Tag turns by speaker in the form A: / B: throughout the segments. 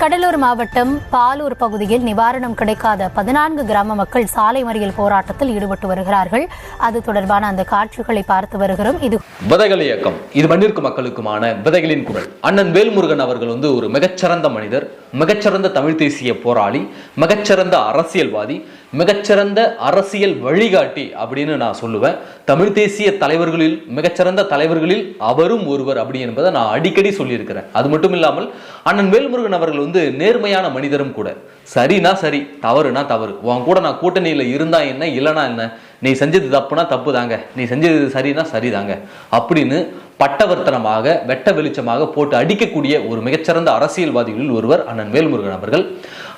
A: கடலூர் மாவட்டம் பாலூர் பகுதியில் நிவாரணம் கிடைக்காத பதினான்கு கிராம மக்கள் சாலை மறியல் போராட்டத்தில் ஈடுபட்டு வருகிறார்கள். அது தொடர்பான அந்த காட்சிகளை பார்த்து வருகிறோம். இது
B: விதைகள் இயக்கம். இது மண்ணிற்கு மக்களுக்குமான விதைகளின் குரல். அண்ணன் வேல்முருகன் அவர்கள் வந்து ஒரு மிகச்சிறந்த மனிதர். மிகச்சிறந்த தமிழ் தேசிய போராளி மிகச்சிறந்த அரசியல்வாதி மிகச்சிறந்த அரசியல் வழிகாட்டி அப்படின்னு நான் சொல்லுவேன். தமிழ் தேசிய தலைவர்களில் மிகச்சிறந்த தலைவர்களில் அவரும் ஒருவர் அப்படி என்பதை நான் அடிக்கடி சொல்லியிருக்கிறேன். அது மட்டும் இல்லாமல் அண்ணன் வேல்முருகன் அவர்கள் வந்து நேர்மையான மனிதரும் கூட. சரினா சரி தவறுனா தவறு. உன் கூட நான் கூட்டணியில் இருந்தா என்ன இல்லைனா என்ன? நீ செஞ்சது தப்புனா தப்பு தாங்க. நீ செஞ்சது சரினா சரிதாங்க அப்படின்னு பட்டவர்த்தனமாக வெட்ட வெளிச்சமாக போட்டு அடிக்கக்கூடிய ஒரு மிகச்சிறந்த அரசியல்வாதிகளில் ஒருவர் அண்ணன் வேல்முருகன் அவர்கள்.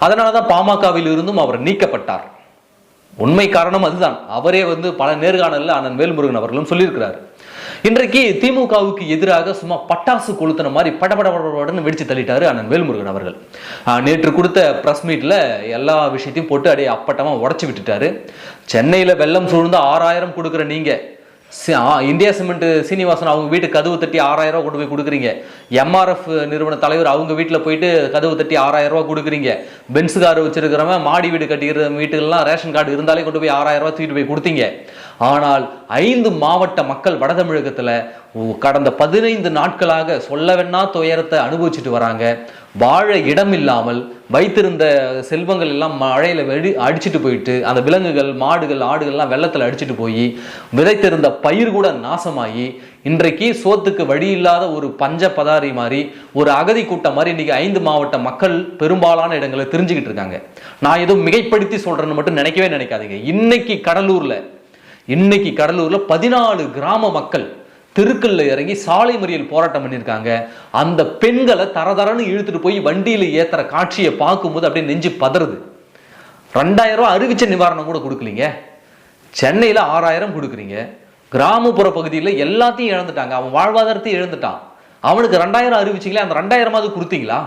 B: அதனால தான் பாமகவில் இருந்தும் அவர் நீக்கப்பட்டார். உண்மை காரணம் அதுதான். அவரே வந்து பல நேர்காணலில் அண்ணன் வேல்முருகன் அவர்களும் சொல்லியிருக்கிறார். இன்றைக்கு திமுகவுக்கு எதிராக சும்மா பட்டாசு கொளுத்தின மாதிரி படபடபடன்னு வெடிச்சு தள்ளிட்டாரு அண்ணன் வேல்முருகன் அவர்கள். நேற்று கொடுத்த பிரஸ் மீட்ல எல்லா விஷயத்தையும் போட்டு அப்படியே அப்பட்டமா உடச்சு விட்டுட்டாரு. சென்னையில வெள்ளம் சூழ்ந்து ஆறாயிரம் கொடுக்குற நீங்க ஆ, இந்தியா சிமெண்ட் சீனிவாசன் அவங்க வீட்டு கதவு தட்டி ஆறாயிரம் ரூபா கொண்டு போய் கொடுக்குறீங்க. எம்ஆர்எஃப் நிறுவன தலைவர் அவங்க வீட்டில் போயிட்டு கதவு தட்டி ஆறாயிரம் ரூபா கொடுக்குறீங்க. பென்ஸ் கார் வச்சிருக்கிறவன் மாடி வீடு கட்டிக்கிற வீட்டுக்கெல்லாம் ரேஷன் கார்டு இருந்தாலே கொண்டு போய் ஆறாயிரம் ரூபா தூக்கிட்டு போய் கொடுத்தீங்க. ஆனால் ஐந்து மாவட்ட மக்கள் வடதமிழகத்தில் கடந்த பதினைந்து நாட்களாக சொல்லவென்னா துயரத்தை அனுபவிச்சுட்டு வராங்க. வாழ இடம் இல்லாமல் வைத்திருந்த செல்வங்கள் எல்லாம் மழையில் வெடி அடிச்சிட்டு போயிட்டு அந்த விலங்குகள் மாடுகள் ஆடுகள்லாம் வெள்ளத்தில் அடிச்சுட்டு போய் விதைத்திருந்த பயிர் கூட நாசமாகி இன்றைக்கு சோத்துக்கு வழி இல்லாத ஒரு பஞ்ச பதாரி மாதிரி ஒரு அகதி கூட்டம் மாதிரி இன்னைக்கு ஐந்து மாவட்ட மக்கள் பெரும்பாலான இடங்களை தெரிஞ்சுக்கிட்டு இருக்காங்க. நான் ஏதோ மிகைப்படுத்தி சொல்றேன்னு மட்டும் நினைக்கவே நினைக்காதீங்க. இன்னைக்கு கடலூர்ல இன்னைக்கு கடலூர்ல பதினாலு கிராம மக்கள் தெருக்கல்ல இறங்கி சாலை மறியல் போராட்டம் பண்ணியிருக்காங்க. அந்த பெண்களை தரதரன்னு இழுத்துட்டு போய் வண்டியில ஏத்துற காட்சியை பார்க்கும்போது அப்படியே நெஞ்சு பதறுது. ரெண்டாயிரம் ரூபாய் அறிவிச்ச நிவாரணம் கூட கொடுக்கலீங்க. சென்னையில ஆறாயிரம் கொடுக்குறீங்க. கிராமப்புற பகுதியில் எல்லாத்தையும் இழந்துட்டாங்க. அவன் வாழ்வாதாரத்தையும் இழந்துட்டான். அவனுக்கு ரெண்டாயிரம் அறிவிச்சிங்களே அந்த ரெண்டாயிரமாவது கொடுத்தீங்களா?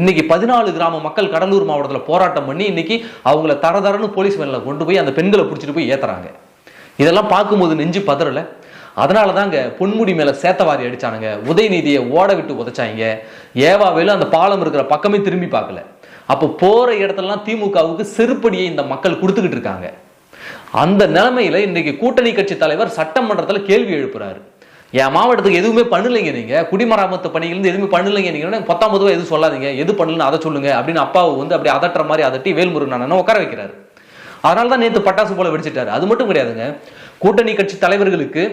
B: இன்னைக்கு பதினாலு கிராம மக்கள் கடலூர் மாவட்டத்தில் போராட்டம் பண்ணி இன்னைக்கு அவங்கள தரதரன்னு போலீஸ் வேனில் கொண்டு போய் அந்த பெண்களை பிடிச்சிட்டு போய் ஏத்துறாங்க. இதெல்லாம் பார்க்கும்போது நெஞ்சு பதறல. அதனால தாங்க பொன்முடி மேலே சேத்தவாரி அடிச்சானுங்க. உதயநிதியை ஓட விட்டு உதச்சாங்க ஏவாவேலும் அந்த பாலம் இருக்கிற பக்கமே திரும்பி பார்க்கல. அப்போ போகிற இடத்துலலாம் திமுகவுக்கு செருப்படியை இந்த மக்கள் கொடுத்துக்கிட்டு இருக்காங்க. அந்த நிலைமையில் இன்றைக்கு கூட்டணி கட்சி தலைவர் சட்டமன்றத்தில் கேள்வி எழுப்புறாரு. என் மாவட்டத்துக்கு எதுவுமே பண்ணலைங்க நீங்கள் குடிமராமத்து பணிகளிருந்து எதுவுமே பண்ணலைங்க நீங்கள் பத்தாம் பொதுவாக எதுவும் சொல்லாதீங்க. எது பண்ணலன்னு அதை சொல்லுங்க. அப்படின்னு அப்பாவை வந்து அப்படியே அதட்டுற மாதிரி அதட்டி வேல்முருகன் உட்கார வைக்கிறாரு. அதனால தான் நேற்று பட்டாசு போல வெடிச்சிட்டாரு. அது மட்டும் கிடையாதுங்க. கூட்டணி கட்சி தலைவர்களுக்கு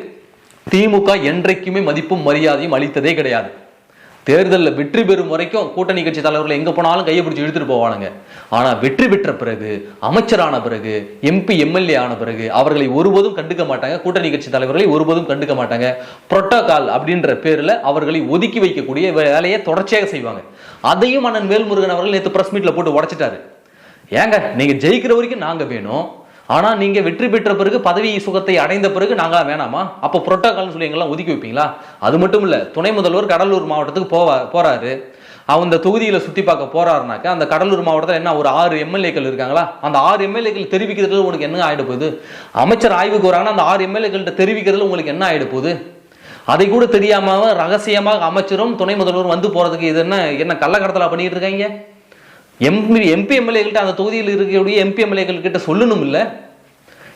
B: திமுக என்றைக்குமே மதிப்பும் மரியாதையும் அளித்ததே கிடையாது. தேர்தலில் வெற்றி பெறும் வரைக்கும் கூட்டணி கட்சி தலைவர்கள் எங்க போனாலும் கையை பிடிச்சி இழுத்துட்டு போவானுங்க. ஆனா வெற்றி பெற்ற பிறகு அமைச்சரான பிறகு எம்பி எம்எல்ஏ ஆன பிறகு அவர்களை ஒருபோதும் கண்டுக்க மாட்டாங்க. கூட்டணி கட்சி தலைவர்களை ஒருபோதும் கண்டுக்க மாட்டாங்க. புரோட்டோகால் அப்படின்ற பேர்ல அவர்களை ஒதுக்கி வைக்கக்கூடிய வேலையை தொடர்ச்சியாக செய்வாங்க. அதையும் அண்ணன் வேல்முருகன் அவர்கள் நேற்று பிரஸ் மீட்ல போட்டு உடைச்சிட்டாரு. ஏங்க நீங்கள் ஜெயிக்கிற வரைக்கும் நாங்கள் வேணும். ஆனால் நீங்கள் வெற்றி பெற்ற பிறகு பதவி சுகத்தை அடைந்த பிறகு நாங்களாம் வேணாமா? அப்போ புரோட்டோகால்னு சொல்லி எங்கெல்லாம் ஒதுக்கி வைப்பீங்களா? அது மட்டும் இல்லை துணை முதல்வர் கடலூர் மாவட்டத்துக்கு போவா போகிறாரு அந்த தொகுதியில் சுற்றி பார்க்க போறாருனாக்கா அந்த கடலூர் மாவட்டத்தில் என்ன ஒரு ஆறு எம்எல்ஏக்கள் இருக்காங்களா? அந்த ஆறு எம்எல்ஏக்கள் தெரிவிக்கிறதுல உனக்கு என்ன ஆகிட போகுது? அமைச்சர் ஆய்வுக்கு வராங்கன்னா அந்த ஆறு எம்எல்ஏக்கள்கிட்ட தெரிவிக்கிறதுல உங்களுக்கு என்ன ஆகிட போகுது? அதை கூட தெரியாமல் ரகசியமாக அமைச்சரும் துணை முதல்வரும் வந்து போகிறதுக்கு இது என்ன என்ன கள்ளக்கடத்தலாக பண்ணிட்டு இருக்காங்க? எம்பி எம்பி எம்எல்ஏகிட்ட அந்த தொகுதியில் இருக்கக்கூடிய எம்பி எம்எல்ஏக்கள் சொல்லணும் இல்லை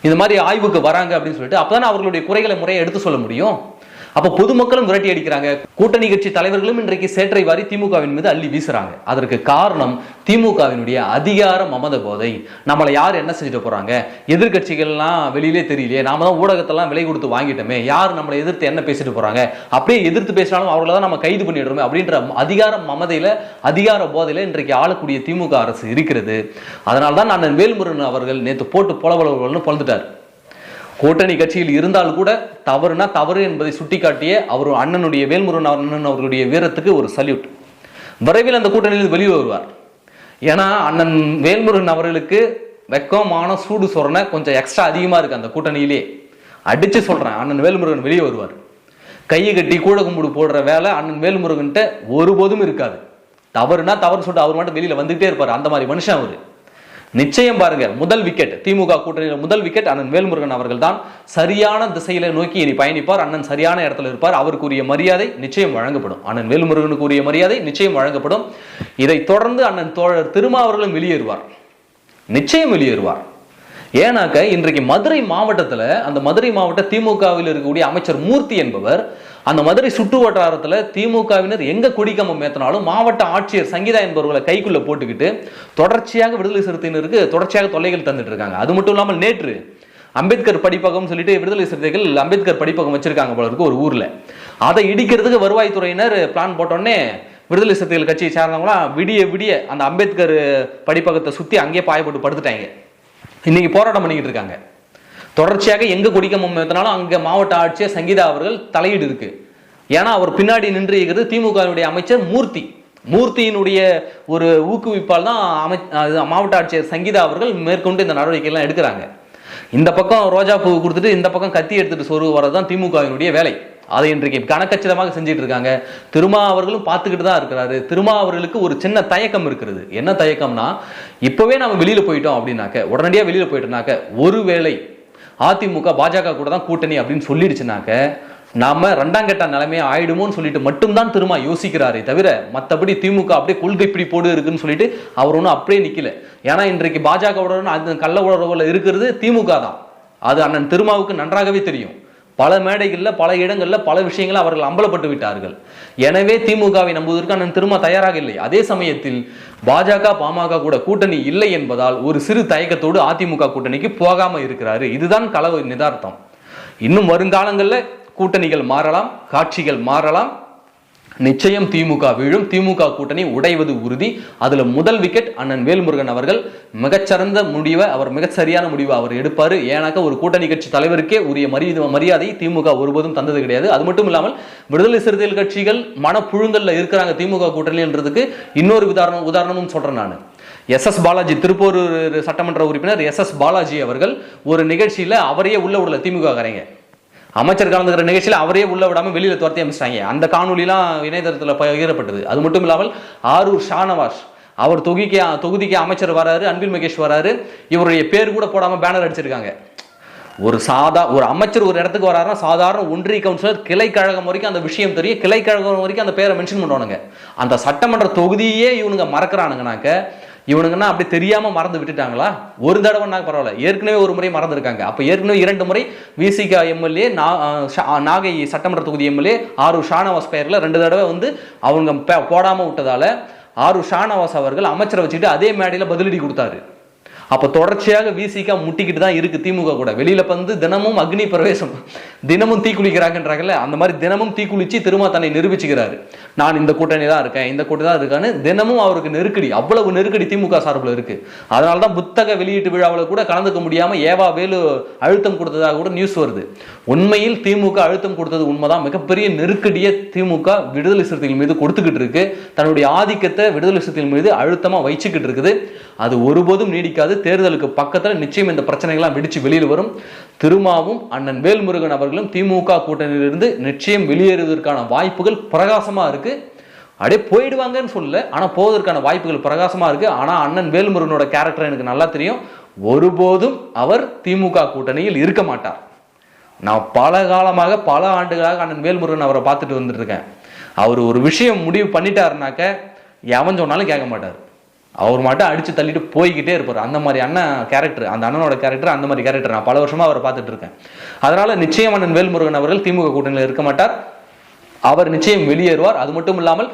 B: இந்த மாதிரி ஆய்வுக்கு வராங்க அப்படின்னு சொல்லிட்டு அப்போதான் அவர்களுடைய குறைகளை முறையை எடுத்து சொல்ல முடியும்? அப்ப பொதுமக்களும் விரட்டி அடிக்கிறாங்க. கூட்டணி கட்சி தலைவர்களும் இன்றைக்கு சேற்றை வாரி திமுகவின் மீது அள்ளி வீசுறாங்க. அதற்கு காரணம் திமுகவினுடைய அதிகார மமத போதை. நம்மளை யார் என்ன செஞ்சுட்டு போறாங்க? எதிர்க்கட்சிகள்லாம் வெளியிலே தெரியலையே. நாம தான் ஊடகத்தெல்லாம் விலை கொடுத்து வாங்கிட்டோமே. யார் நம்மளை எதிர்த்து என்ன பேசிட்டு போறாங்க? அப்படியே எதிர்த்து பேசினாலும் அவங்கள தான் நம்ம கைது பண்ணிடுறோமே அப்படின்ற அதிகார மமதையில அதிகார போதையில இன்றைக்கு ஆளக்கூடிய திமுக அரசு இருக்கிறது. அதனால தான் நான் வேல்முருகன் அவர்கள் நேற்று போட்டு பொலபலன்னு பொழந்துட்டார் கூட்டணி கட்சியில் இருந்தால் கூட தவறுனா தவறு என்பதை சுட்டிக்காட்டிய அவர் அண்ணனுடைய வேல்முருகன் அண்ணன் அவர்களுடைய வீரத்துக்கு ஒரு சல்யூட். விரைவில் அந்த கூட்டணியில் வெளியே வருவார் ஏன்னா அண்ணன் வேல்முருகன் அவர்களுக்கு வெக்கம் மானம் சூடு சொரணை கொஞ்சம் எக்ஸ்ட்ரா அதிகமாக இருக்கு அந்த கூட்டணியிலே. அடிச்சு சொல்கிறேன் அண்ணன் வேல்முருகன் வெளியே வருவார். கையை கட்டி கூட கும்பிடு போடுற வேலை அண்ணன் வேல்முருகன்ட்ட ஒருபோதும் இருக்காது. தவறுனா தவறு சொல்லிட்டு அவர் மட்டும் வெளியில் வந்துகிட்டே இருப்பார். அந்த மாதிரி மனுஷன் அவர். நிச்சயம் பாருங்க முதல் விக்கெட் திமுக கூட்டணியில் முதல் விக்கெட் அண்ணன் வேல்முருகன் அவர்கள் தான் சரியான திசையில நோக்கி இனி பயணிப்பார். அண்ணன் சரியான இடத்துல இருப்பார். அவருக்குரிய மரியாதை நிச்சயம் வழங்கப்படும். அண்ணன் வேல்முருகனுக்கு உரிய மரியாதை நிச்சயம் வழங்கப்படும். இதை தொடர்ந்து அண்ணன் தோழர் திருமாவர்களும் வெளியேறுவார். நிச்சயம் வெளியேறுவார். ஏன்னாக்க இன்றைக்கு மதுரை மாவட்டத்தில் அந்த மதுரை மாவட்ட திமுகவில் இருக்கக்கூடிய அமைச்சர் மூர்த்தி என்பவர் அந்த மதுரை சுற்று வட்டாரத்தில் திமுகவினர் எங்க கொடிக்கம்பம் ஏத்தினாலும் மாவட்ட ஆட்சியர் சங்கீதா என்பவர்களை கைக்குள்ள போட்டுக்கிட்டு தொடர்ச்சியாக விடுதலை சிறுத்தையினருக்கு தொடர்ச்சியாக தொல்லைகள் தந்துட்டு இருக்காங்க. அது மட்டும் இல்லாமல் நேற்று அம்பேத்கர் படிப்பகம் சொல்லிட்டு விடுதலை சிறுத்தைகள் அம்பேத்கர் படிப்பகம் வச்சிருக்காங்க போல இருக்கு ஒரு ஊர்ல. அதை இடிக்கிறதுக்கு வருவாய்த்துறையினர் பிளான் போட்டோடனே விடுதலை சிறுத்தைகள் கட்சியை சார்ந்தவங்களாம் விடிய விடிய அந்த அம்பேத்கர் படிப்பகத்தை சுத்தி அங்கேயே பாயப்பட்டு படுத்துட்டாங்க. இன்னைக்கு போராட்டம் பண்ணிக்கிட்டு இருக்காங்க. தொடர்ச்சியாக எங்க குடிக்க ஏத்தினாலும் அங்க மாவட்ட ஆட்சியர் சங்கீதா அவர்கள் தலையீடு இருக்கு. ஏன்னா அவர் பின்னாடி நின்று இருக்கிறது திமுகவினுடைய அமைச்சர் மூர்த்தி. மூர்த்தியினுடைய ஒரு ஊக்குவிப்பால் தான் அமை மாவட்ட ஆட்சியர் சங்கீதா அவர்கள் மேற்கொண்டு இந்த நடவடிக்கை எல்லாம் எடுக்கிறாங்க. இந்த பக்கம் ரோஜா பூ கொடுத்துட்டு இந்த பக்கம் கத்தி எடுத்துட்டு சொருகு வரது தான் திமுகவினுடைய வேலை. அதை இன்றைக்கு கணக்கச்சிதமாக செஞ்சுட்டு இருக்காங்க திருமா அவர்களும் பார்த்துக்கிட்டு தான் இருக்கிறாரு. திருமா அவர்களுக்கு ஒரு சின்ன தயக்கம் இருக்கிறது. என்ன தயக்கம்னா இப்பவே நம்ம வெளியில் போயிட்டோம் அப்படின்னாக்க உடனடியாக வெளியில் போயிட்டோம்னாக்க ஒருவேளை அதிமுக பாஜக கூட தான் கூட்டணி அப்படின்னு சொல்லிடுச்சுனாக்க நாம ரெண்டாம் கட்ட நிலைமையை ஆயிடுமோன்னு சொல்லிட்டு மட்டும்தான் திரும்ப யோசிக்கிறாரே தவிர மற்றபடி திமுக அப்படியே கொள்கை பிடிப்போடு இருக்குன்னு சொல்லிட்டு அவர் ஒன்றும் அப்படியே நிற்கல ஏன்னா இன்றைக்கு பாஜகவுடன் அந்த கள்ள உறவுல இருக்கிறது திமுக தான். அது அண்ணன் திருமாவுக்கு நன்றாகவே தெரியும். பல மேடைகளில் பல இடங்களில் பல விஷயங்களை அவர்கள் அம்பலப்பட்டு விட்டார்கள் எனவே திமுகவை நம்புவதற்கு அண்ணன் திரும்ப தயாராக இல்லை அதே சமயத்தில் பாஜக பாமக கூட கூட்டணி இல்லை என்பதால் ஒரு சிறு தயக்கத்தோடு அதிமுக கூட்டணிக்கு போகாமல் இருக்கிறாரு. இதுதான் கலவு நிதார்த்தம். இன்னும் வருங்காலங்களில் கூட்டணிகள் மாறலாம் காட்சிகள் மாறலாம். நிச்சயம் திமுக வீழும். திமுக கூட்டணி உடைவது உறுதி. அதுல முதல் விக்கெட் அண்ணன் வேல்முருகன் அவர்கள். மிகச்சிறந்த முடிவை அவர் மிகச்சரியான முடிவை அவர் எடுப்பாரு. ஏன்னாக்க ஒரு கூட்டணி கட்சி தலைவருக்கே உரிய மரியாதை மரியாதை திமுக ஒருபோதும் தந்தது கிடையாது. அது மட்டும் இல்லாமல் விடுதலை சிறுத்தைகள் கட்சிகள் மனப்புழுங்கல்ல இருக்கிறாங்க திமுக கூட்டணின்றதுக்கு இன்னொரு உதாரணம் உதாரணமும் சொல்றேன் நான். எஸ் எஸ் பாலாஜி திருப்பூர் சட்டமன்ற உறுப்பினர் எஸ் எஸ் பாலாஜி அவர்கள் ஒரு நிகழ்ச்சியில அவரையே உள்ள விடல திமுக காரங்க அமைச்சர் கலந்துக்கிற நிகழ்ச்சியில் அவரே உள்ள விடாம வெளியில துரத்தி அமைச்சிட்டாங்க. அந்த காணொலிலாம் இணையதளத்தில் பகிரப்பட்டது அது மட்டும் இல்லாமல் ஆரூர் ஷானவாஸ் அவர் தொகுதிக்கு தொகுதிக்கு அமைச்சர் வராரு அன்பில் மகேஷ் வராரு இவருடைய பேர் கூட போடாம பேனர் அடிச்சிருக்காங்க. ஒரு சாதா ஒரு அமைச்சர் ஒரு இடத்துக்கு வராருன்னா சாதாரண ஒன்றிய கவுன்சிலர் கிளை கழகம் வரைக்கும் அந்த விஷயம் தெரியும். கிளை கழகம் வரைக்கும் அந்த பேரை மென்ஷன் பண்ணுவானுங்க. அந்த சட்டமன்ற தொகுதியே இவனுங்க மறக்கிறானுங்கனாக்க இவனுங்கன்னா அப்படி தெரியாமல் மறந்து விட்டுட்டாங்களா? ஒரு தடவைனா பரவாயில்ல. ஏற்கனவே ஒரு முறை மறந்துருக்காங்க. அப்போ ஏற்கனவே இரண்டு முறை விசிகா எம்எல்ஏ நாகை சட்டமன்ற தொகுதி எம்எல்ஏ ஆறு ஷானவாஸ் பெயரில் ரெண்டு தடவை வந்து அவங்க பே- விட்டதால ஆறு ஷானவாஸ் அவர்கள் அமைச்சரை வச்சுட்டு அதே மேடையில் பதிலடி கொடுத்தாரு. அப்ப தொடர்ச்சியாக விசிகா முட்டிக்கிட்டு தான் இருக்கு திமுக கூட. வெளியில வந்து தினமும் அக்னி பிரவேசம். தினமும் தீக்குளிக்கிறாங்கன்றாங்கல்ல அந்த மாதிரி தினமும் தீக்குளிச்சு திரும்ப தன்னை நிரூபிச்சுக்கிறாரு. நான் இந்த கூட்டணி தான் இருக்கேன் இந்த கூட்டணி தான் இருக்கான்னு தினமும் அவருக்கு நெருக்கடி அவ்வளவு நெருக்கடி திமுக சார்பில் இருக்கு. அதனால தான் புத்தக வெளியீட்டு விழாவில் கூட கலந்துக்க முடியாம ஏவா வேலு அழுத்தம் கொடுத்ததாக கூட நியூஸ் வருது. உண்மையில் திமுக அழுத்தம் கொடுத்தது உண்மைதான். மிகப்பெரிய நெருக்கடியை திமுக விடுதலை சிறுத்தைகள் மீது கொடுத்துக்கிட்டு இருக்கு. தன்னுடைய ஆதிக்கத்தை விடுதலை சிறுத்தைகள் மீது அழுத்தமா வச்சுக்கிட்டு இருக்குது. அது ஒருபோதும் நீடிக்காது தேர்தலுக்கு பக்கத்துல நிச்சயம் இந்த பிரச்சனைகள்லாம் வெடிச்சு வெளியில் வரும். திருமாவும் அண்ணன் வேல்முருகன் அவர்களும் திமுக கூட்டணியிலிருந்து நிச்சயம் வெளியேறுவதற்கான வாய்ப்புகள் பிரகாசமா இருக்கு. அப்படியே போயிடுவாங்கன்னு சொல்லல. ஆனா போவதற்கான வாய்ப்புகள் பிரகாசமா இருக்கு. ஆனா அண்ணன் வேல்முருகனோட கேரக்டர் எனக்கு நல்லா தெரியும். ஒருபோதும் அவர் திமுக கூட்டணியில் இருக்க மாட்டார். நான் பல காலமாக பல ஆண்டுகளாக அண்ணன் வேல்முருகன் அவரை பார்த்துட்டு வந்துட்டு இருக்கேன். அவர் ஒரு விஷயம் முடிவு பண்ணிட்டாருனாக்க எவன் சொன்னாலும் கேட்க மாட்டார். அவர் மட்டும் அடிச்சு தள்ளிட்டு போய்கிட்டே இருப்பார். அந்த மாதிரி அண்ணன் கேரக்டர் அந்த அண்ணனோட கேரக்டர் அந்த மாதிரி கேரக்டர் நான் பல வருஷமா அவரை பார்த்துட்டு இருக்கேன். அதனால நிச்சயம் அண்ணன் வேல்முருகன் அவர்கள் திமுக கூட்டணியில் இருக்க மாட்டார். அவர் நிச்சயம் வெளியேறுவார். அது மட்டும் இல்லாமல்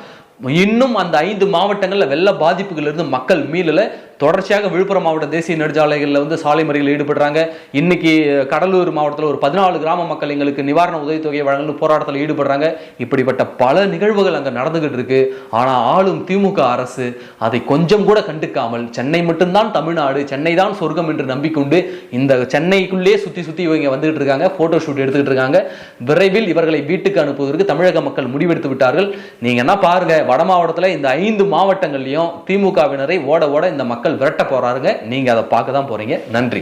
B: இன்னும் அந்த ஐந்து மாவட்டங்களில் வெள்ள பாதிப்புகளிலிருந்து மக்கள் மீளல. தொடர்ச்சியாக விழுப்புரம் மாவட்ட தேசிய நெடுஞ்சாலைகளில் வந்து சாலை மறியலில் ஈடுபடுறாங்க. இன்னைக்கு கடலூர் மாவட்டத்தில் ஒரு பதினாலு கிராம மக்கள் எங்களுக்கு நிவாரண உதவித்தொகையை வழங்கணும் போராட்டத்தில் ஈடுபடுறாங்க. இப்படிப்பட்ட பல நிகழ்வுகள் அங்கே நடந்துகிட்டு இருக்கு ஆனால் ஆளும் திமுக அரசு அதை கொஞ்சம் கூட கண்டுக்காமல் சென்னை மட்டும்தான் தமிழ்நாடு சென்னை தான் சொர்க்கம் என்று நம்பிக்கொண்டு இந்த சென்னைக்குள்ளே சுற்றி சுற்றி இவங்க வந்துகிட்டு இருக்காங்க ஃபோட்டோ ஷூட் எடுத்துக்கிட்டு இருக்காங்க. விரைவில் இவர்களை வீட்டுக்கு அனுப்புவதற்கு தமிழக மக்கள் முடிவெடுத்து விட்டார்கள். நீங்கள் என்ன பாருங்கள் வட மாவட்டத்தில் இந்த ஐந்து மாவட்டங்கள்லையும் திமுகவினரை ஓட ஓட இந்த மக்கள் விரட்ட போறாருங்க. நீங்க அதை பார்க்க தான் போறீங்க. நன்றி.